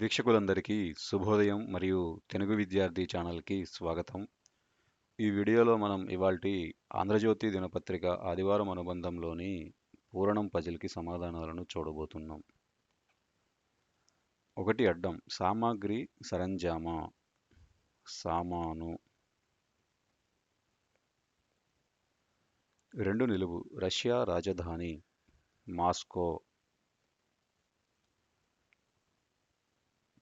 వీక్షకులందరికీ శుభోదయం మరియు తెలుగు విద్యార్థి ఛానల్కి స్వాగతం. ఈ వీడియోలో మనం ఇవాల్టి ఆంధ్రజ్యోతి దినపత్రిక ఆదివారం అనుబంధంలోని పూరణం పజిల్కి సమాధానాలను చూడబోతున్నాం. ఒకటి అడ్డం సామాగ్రి సరంజామా. సామాను. రెండు నిలువు రష్యా రాజధాని మాస్కో.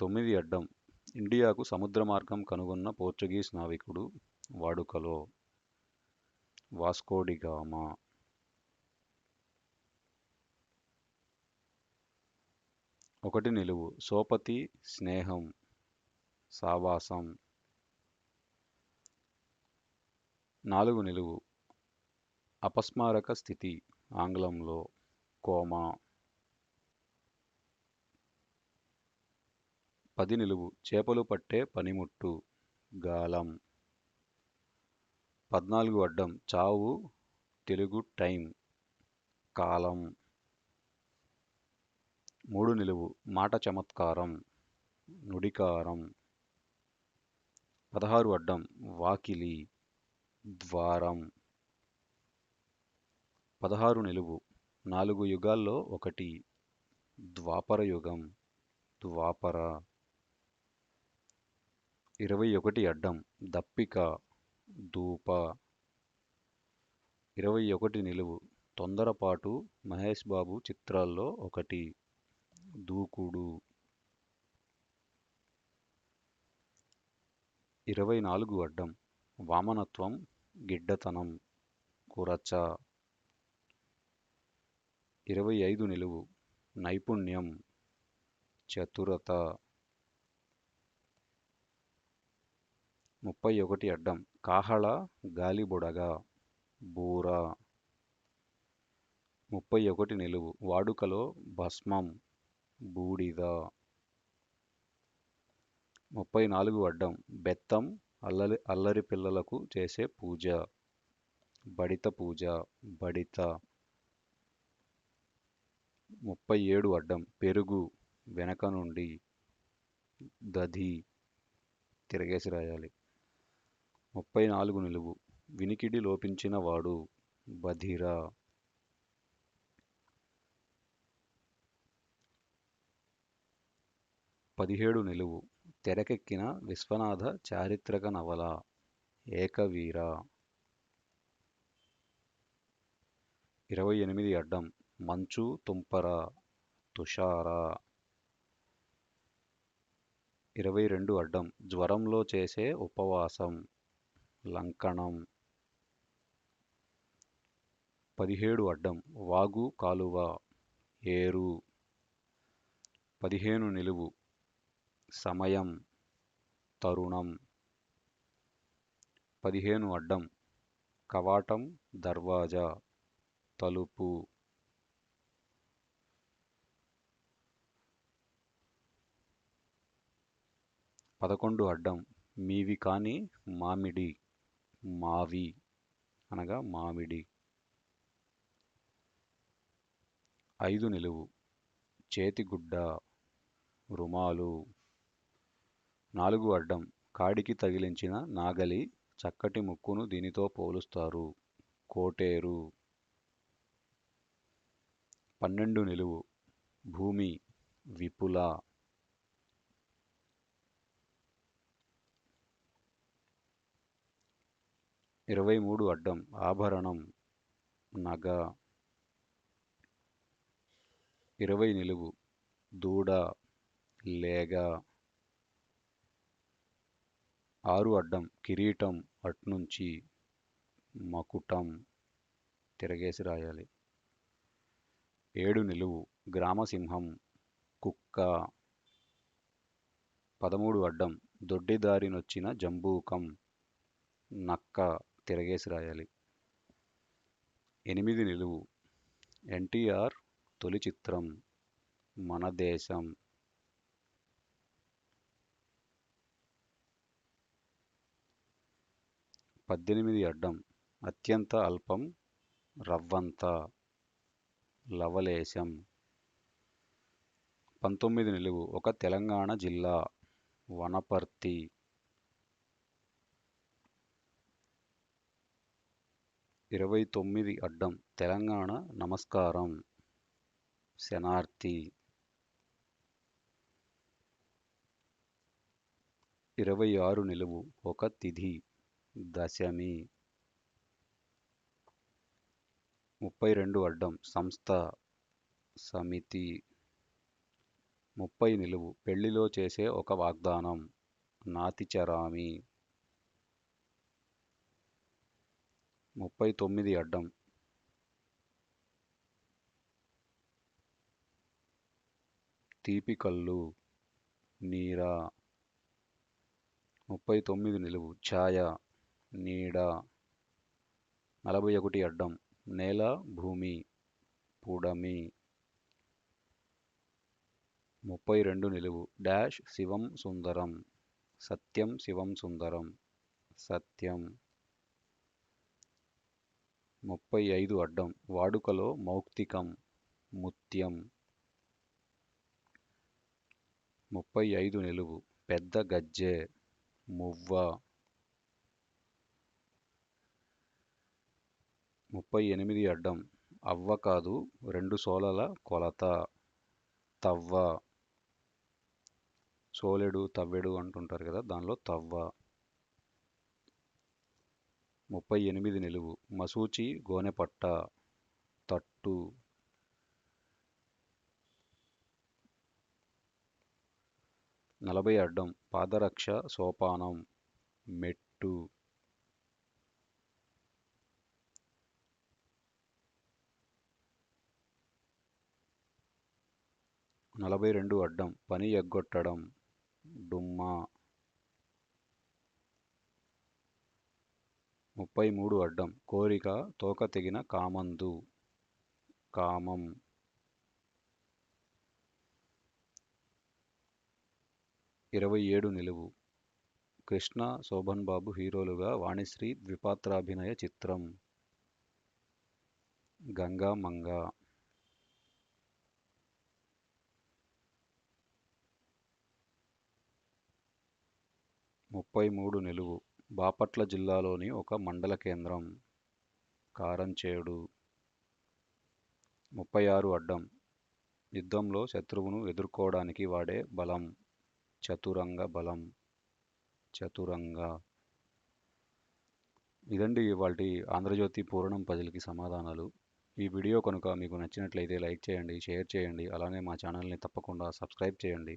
తొమ్మిది అడ్డం. ఇండియాకు సముద్ర మార్గం కనుగొన్న పోర్చుగీస్ నావికుడు వాడుకలో. వాస్కోడిగామా ఒకటి నిలువు. సోపతి స్నేహం సావాసం. నాలుగు నిలువు. అపస్మారక స్థితి ఆంగ్లంలో కోమా. పది నిలువు. చేపలు పట్టే పనిముట్టు. గాలం. పద్నాలుగు అడ్డం. చావు తెలుగు టైం. కాలం. మూడు నిలువు. మాట చమత్కారం. నుడికారం. పదహారు అడ్డం. వాకిలి. ద్వారం. పదహారు నిలువు. నాలుగు యుగాల్లో ఒకటి. ద్వాపర యుగం ద్వాపర ఇరవై ఒకటి అడ్డం దప్పిక దూప. ఇరవై ఒకటి నిలువు తొందరపాటు మహేష్ బాబు చిత్రాల్లో ఒకటి. దూకుడు. ఇరవై నాలుగు అడ్డం వామనత్వం గిడ్డతనం కురచ. ఇరవై ఐదు నిలువు నైపుణ్యం చతురత. ముప్పై ఒకటి అడ్డం. కాహళ గాలిబుడగ బూర. ముప్పై ఒకటి నిలువు. వాడుకలో భస్మం బూడిద. ముప్పై నాలుగు అడ్డం. బెత్తం అల్లరి అల్లరి పిల్లలకు చేసే పూజ. బడిత పూజ బడిత. ముప్పై ఏడు అడ్డం. పెరుగు వెనక నుండి దధి. తిరగేసి రాయాలి. ముప్పై నాలుగు నిలువు. వినికిడి లోపించిన వాడు బధిర. పదిహేడు నిలువు. తెరకెక్కిన విశ్వనాథ చారిత్రక నవల ఏకవీర. ఇరవై ఎనిమిది అడ్డం. మంచు తుంపర తుషార. ఇరవై రెండు అడ్డం. జ్వరంలో చేసే ఉపవాసం. లంకణం. పదిహేడు అడ్డం. వాగు కాలువ ఏరు. పదిహేను నిలువు. సమయం తరుణం. పదిహేను అడ్డం. కవాటం దర్వాజా తలుపు. పదకొండు అడ్డం. మీవి కాని మామిడి. మావి అనగా మామిడి. ఐదు నిలువు చేతిగుడ్డ రుమాలు. నాలుగు అడ్డం కాడికి తగిలించిన నాగలి చక్కటి ముక్కును దీనితో పోలుస్తారు. కోటేరు. పన్నెండు నిలువు భూమి విపుల. ఇరవై మూడు అడ్డం ఆభరణం నగ. ఇరవై నిలువు దూడ లేగ. ఆరు అడ్డం కిరీటం అట్నుంచి మకుటం తిరగేసి రాయాలి. ఏడు నిలువు గ్రామసింహం కుక్క. పదమూడు అడ్డం దొడ్డిదారినొచ్చిన జంబూకం నక్క. తిరగేసి రాయాలి. ఎనిమిది నిలువు. ఎన్టీఆర్ తొలి చిత్రం. మన దేశం. పద్దెనిమిది అడ్డం. అత్యంత అల్పం. రవ్వంత. లవలేశం. పంతొమ్మిది నిలువు. ఒక తెలంగాణ జిల్లా. వనపర్తి. ఇరవై తొమ్మిది అడ్డం తెలంగాణ నమస్కారం. శనార్థి. ఇరవై ఆరు నిలువు ఒక తిథి. దశమి. ముప్పై రెండు అడ్డం సంస్థ సమితి. ముప్పై నిలువు పెళ్ళిలో చేసే ఒక వాగ్దానం. నాతిచరామి. ముప్పై తొమ్మిది అడ్డం. తీపి కళ్ళు నీరా ముప్పై తొమ్మిది నిలువు. ఛాయ నీడ. నలభై ఒకటి అడ్డం. నేల భూమి. పుడమి. ముప్పై రెండు నిలువు. డాష్ శివం సుందరం. సత్యం శివం సుందరం. సత్యం. ముప్పై ఐదు అడ్డం. వాడుకలో మౌక్తికం ముత్యం. ముప్పై ఐదు నిలువు. పెద్ద గజ్జె మువ్వ. ముప్పై ఎనిమిది అడ్డం. అవ్వ కాదు రెండు సోలల కొలత. తవ్వ. సోలెడు తవ్వెడు అంటుంటారు కదా దానిలో తవ్వ. ముప్పై ఎనిమిది నిలువు. మసూచి గోనెపట్ట తట్టు. నలభై అడ్డం. పాదరక్ష సోపానం. మెట్టు. నలభై రెండు అడ్డం. పని ఎగ్గొట్టడం. డుమ్మా. ముప్పై మూడు అడ్డం. కోరిక తోక తెగిన కామందు. కామం. ఇరవై ఏడు నిలువు. కృష్ణ శోభన్ బాబు హీరోలుగా వాణిశ్రీ ద్విపాత్రాభినయ చిత్రం. గంగా మంగ. ముప్పై మూడు నిలువు. బాపట్ల జిల్లాలోని ఒక మండల కేంద్రం కారంచేడు. ముప్పై ఆరు అడ్డం. యుద్ధంలో శత్రువును ఎదుర్కోవడానికి వాడే బలం. చతురంగ బలం. చతురంగ. ఇదండి ఇవాళ ఆంధ్రజ్యోతి పూరణం పజిల్కి సమాధానాలు. ఈ వీడియో కనుక మీకు నచ్చినట్లయితే లైక్ చేయండి షేర్ చేయండి అలానే మా ఛానల్ని తప్పకుండా సబ్స్క్రైబ్ చేయండి.